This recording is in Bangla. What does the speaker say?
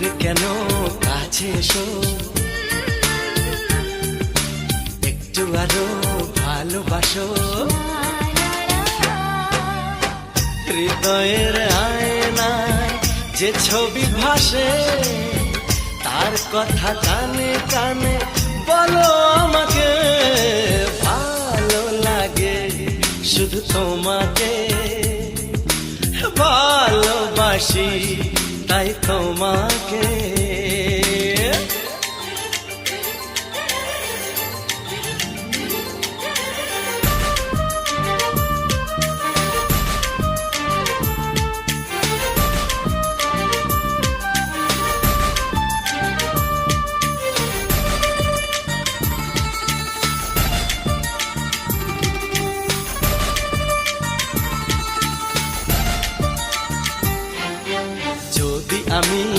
দূরে কেন কাছে এসো? একটু আরও ভালোবাসো। হৃদয়ের আয়নায় যে ছবি ভাসে, তার কথা কানে কানে বলো আমাকে, ভালো লাগে শুধু তোমাকে। ভালোবাসি তাই তোমাকে me